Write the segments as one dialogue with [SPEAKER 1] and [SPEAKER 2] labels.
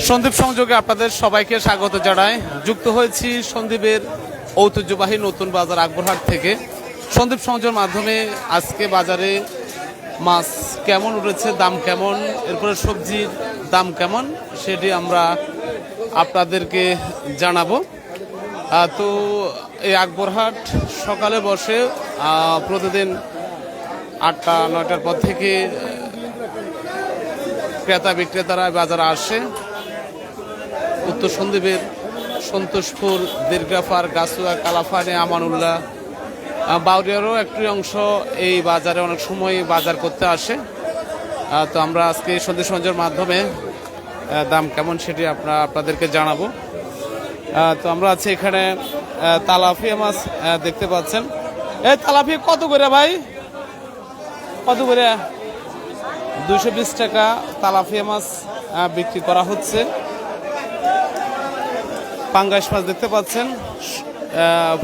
[SPEAKER 1] সন্দীপ সংযোগে আপনাদের সবাইকে স্বাগত জানাই। যুক্ত হয়েছি সন্দীপের ঐতিহ্যবাহী নতুন বাজার আকবরহাট থেকে। সন্দীপ সংযোগের মাধ্যমে আজকে বাজারে মাছ কেমন উঠেছে, দাম কেমন, এরপরে সবজির দাম কেমন সেটি আমরা আপনাদেরকে জানাব। তো এই আকবরহাট সকালে বসে প্রতিদিন আটটা, নয়টার পর থেকে ক্রেতা বিক্রেতারা বাজারে আসে। উত্তর সন্দ্বীপের সন্তোষপুর দীর্ঘাফার গাছুয়া কালাফানে আমানুল্লাহ। বাউরিয়ারও একটি অংশ এই বাজারে অনেক সময় বাজার করতে আসে। তো আমরা আজকে সন্দেশ সঞ্জয়ের মাধ্যমে দাম কেমন সেটি আপনার আপনাদেরকে জানাব। তো আমরা আছি এখানে আহ, তালাপিয়া মাছ দেখতে পাচ্ছেন। এই তালাপিয়া কত করে ভাই? কত করে? দুশো টাকা তালাফিয়া মাছ বিক্রি করা হচ্ছে। পাঙ্গাস মাছ দেখতে পাচ্ছেন।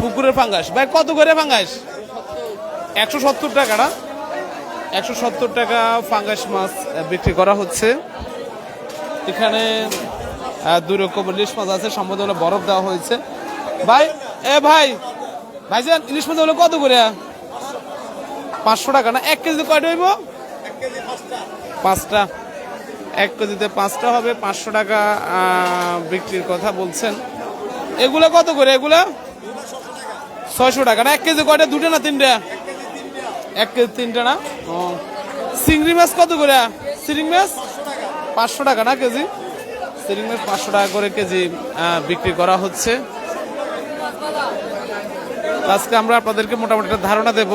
[SPEAKER 1] পুকুরের পাঙ্গাস। ভাই, কত করে পাঙ্গাস? একশো সত্তর টাকা না? একশো সত্তর টাকা পাঙ্গাস মাছ বিক্রি করা হচ্ছে। এখানে দুই রকম ইলিশ মাছ আছে। সম্ভবত বরফ দেওয়া হয়েছে। ভাই, এ ভাই ভাই ভাইজান, ইলিশ মাছ হলো কত করে? পাঁচশো টাকা না? এক কেজি কয়টা হইব? পাঁচটা। এক কেজিতে পাঁচটা হবে। পাঁচশো টাকা বিক্রির কথা বলছেন। এগুলো কত করে এগুলো? ছয়শো টাকা। না, এক কেজি কয়টা? দুটো না তিনটা? এক কেজি তিনটা না? ও। চিংড়ি মাছ কত করে? চিংড়ি মাছ? পাঁচশো টাকা না কেজি? চিংড়ি মাছ পাঁচশো টাকা করে কেজি বিক্রি করা হচ্ছে। আজকে আমরা আপনাদেরকে মোটামুটি একটা ধারণা দেব,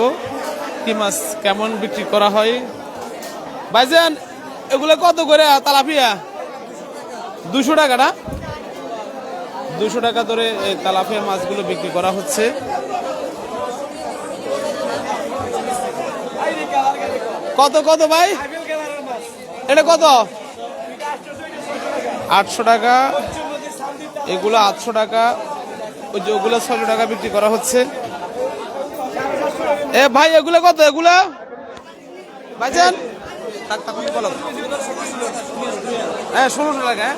[SPEAKER 1] কি মাছ কেমন বিক্রি করা হয়। ভাইজান, এগুলো কত করে তালাপিয়া দুশো টাকা না? দুশো টাকা ধরে এই তালাপিয়া মাছগুলো বিক্রি করা হচ্ছে। কত কত ভাই? এটা কত? আটশো টাকা। এগুলো আটশো টাকা। ওই যে ওগুলো ছশো টাকা বিক্রি করা হচ্ছে। এ, ভাই, এগুলো কত? এগুলো? ভাইজান। হ্যাঁ ষোলোশো টাকা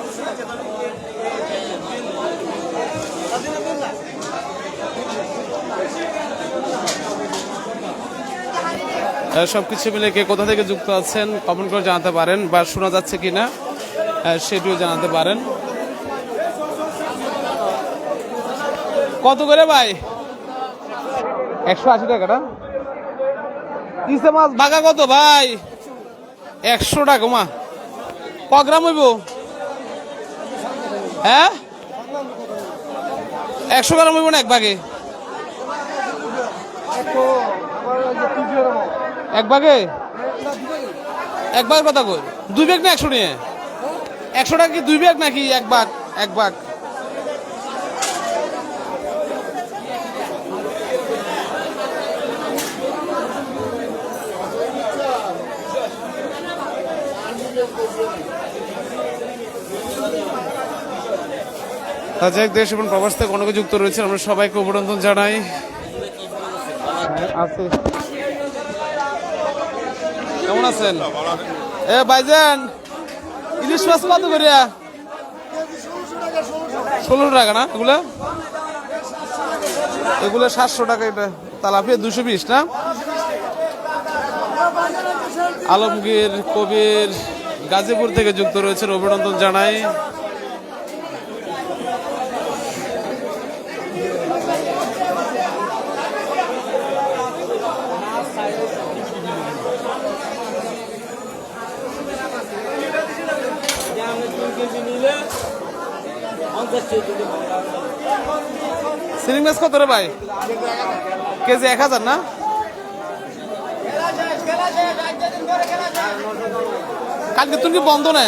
[SPEAKER 1] সব কিছু মিলে কে কোথা থেকে যুক্ত আছেন কমেন্ট করে জানাতে পারেন বা শোনা যাচ্ছে কিনা আহ, সেটিও জানাতে পারেন। কত করে ভাই? একশো আশি টাকা না? ইসে মাছ ভাগা কত ভাই? একশো টাকা মা। ক গ্রাম হইব? হ্যাঁ? একশো গ্রাম হইব না এক ভাগে? এক ভাগে? এক ভাগের কথা কই। দুই ব্যাগ না একশো নিয়ে? একশো টাকা কি দুই ব্যাগ নাকি এক ভাগ? এক ভাগ। তাজাক দেশ এবং প্রবাস থেকে অনেকে যুক্ত রয়েছে আমরা সবাইকে অভিনন্দন জানাই। আছে। কেমন আছেন? এ ভাইজান, ইলিশ মাছ কত করে? ষোলো টাকা না এগুলো? এগুলো সাতশো টাকা এটা। তালাপিয়া দুশো বিশ, না? আলমগীর কবির গাজীপুর থেকে যুক্ত রয়েছেন অভিনন্দন জানাই। সিলিং মাছ কত রে ভাই? কেজি এক হাজার না? কালকে তুমি কি বন্ধ না,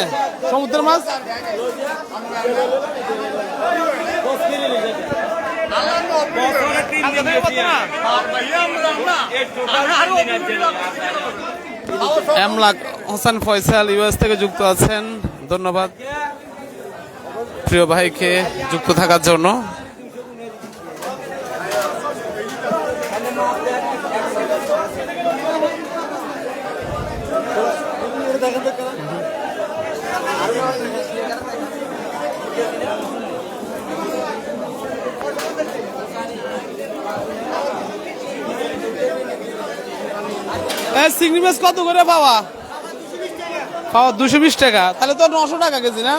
[SPEAKER 1] সমুদ্রের মাছ? এমলাক হোসেন ফয়সাল ইউএস থেকে যুক্ত আছেন, ধন্যবাদ। প্রিয় ভাইকে যুক্ত থাকার জন্য। চিংড়ি মাছ কত করে পাওয়া? পাওয়া দুশো বিশ টাকা। তাহলে তো নশো টাকা কেজি, না?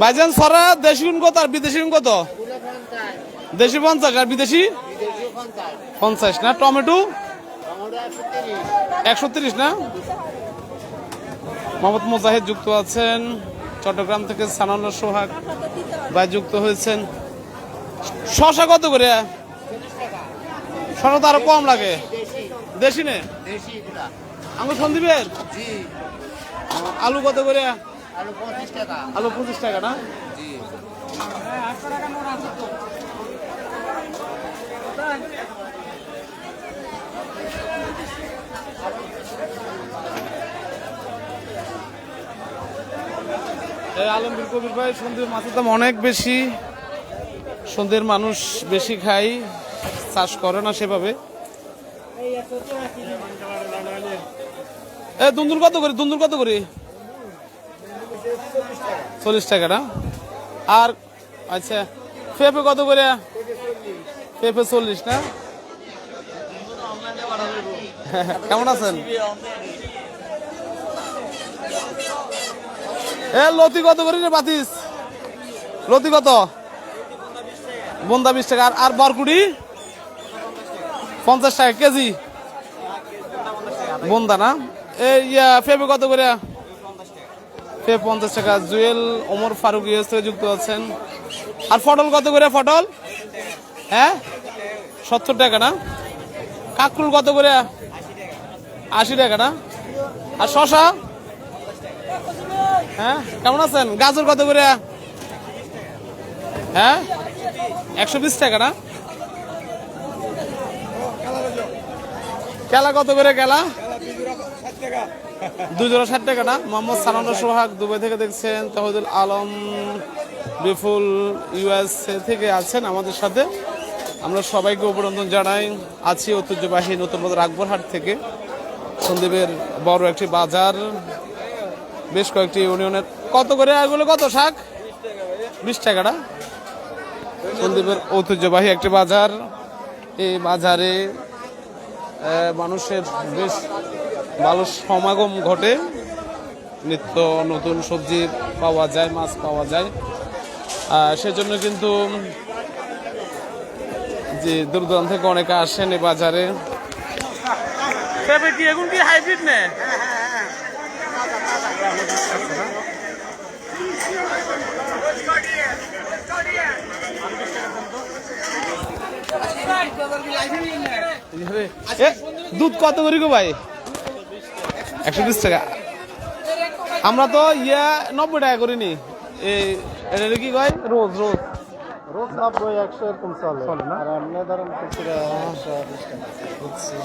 [SPEAKER 1] ভাইজান সরা দেশি গুণ কত আর বিদেশি গুণ কত? দেশি পঞ্চাশ আর বিদেশি? পঞ্চাশ না? টমেটো? একশো তিরিশ না? মোহাম্মদ মোজাহিদ যুক্ত আছেন। চট্টগ্রাম থেকে সানাউল্লাহ সোহাগ ভাই যুক্ত হয়েছেন। শশা কত করে? শশা তো আরও কম লাগে। দেশি নে? আঙুর সন্দীপের আলু কত করে?
[SPEAKER 2] আলু পঁচিশ টাকা।
[SPEAKER 1] আলু পঁচিশ টাকা না? এই আলমগীর কবির ভাই সন্ধ্যের মাছের দাম অনেক বেশি। সন্ধ্যের মানুষ বেশি খায় চাষ করে না সেভাবে। এ দুন্দুল কত করে? দুন্দুর কত করে? চল্লিশ টাকা না আর আচ্ছা পেঁপে কত করে? পেঁপে চল্লিশ না? কেমন আছেন? এ, লতি কত করে রে বাতিস? লতি কত? বন্দা বিশ টাকা। আর বরকুড়ি পঞ্চাশ টাকা কেজি। বন্দা না? এই পেঁপে কত করে? পে পঞ্চাশ টাকা। জুয়েল, ওমর ফারুক ইউএস থেকে যুক্ত আছেন। আর পটল কত করে পটল হ্যাঁ? সত্তর টাকা না? কাকরুল কত করে? আশি টাকা না? আর শশা? হ্যাঁ? কেমন আছেন? গাজর কত করে? হ্যাঁ? একশো বিশ টাকা না? কেলা কত করে কেলা? দুজোড়া ষাট টাকা না? মোহাম্মদ সালাম সোহাগ, দুবাই থেকে দেখছেন তহদুল আলম বিফুল ইউএসএ থেকে আছেন আমাদের সাথে। আমরা সবাইকে অভিনন্দন জানাই। আছি ঐতিহ্যবাহী নতুন বাজার আকবরহাট থেকে। সন্দীপের বড় একটি বাজার। বেশ কয়েকটি ইউনিয়নের কত করে এগুলো কত শাক? বিশ টাকাটা সন্দীপের ঐতিহ্যবাহী একটি বাজার। এই বাজারে মানুষের বেশ ভালো সমাগম ঘটে। নিত্য নতুন সবজি পাওয়া যায় মাছ পাওয়া যায়। সেজন্য কিন্তু যে দূর দূরান্ত থেকে অনেকে আসেন এই বাজারে। এখন কি হাইব্রিড নে? দুধ কত করি গো ভাই? একশো বিশ টাকা। আমরা তো ইয়া নব্বই টাকা করিনি। এই এটা কি কয়? রোজ রোজ।
[SPEAKER 2] রোজ নব্বই একশো এরকম চলে। আর এমনি ধরেন খুচরা একশো বিশ টাকা।
[SPEAKER 1] বুঝছি।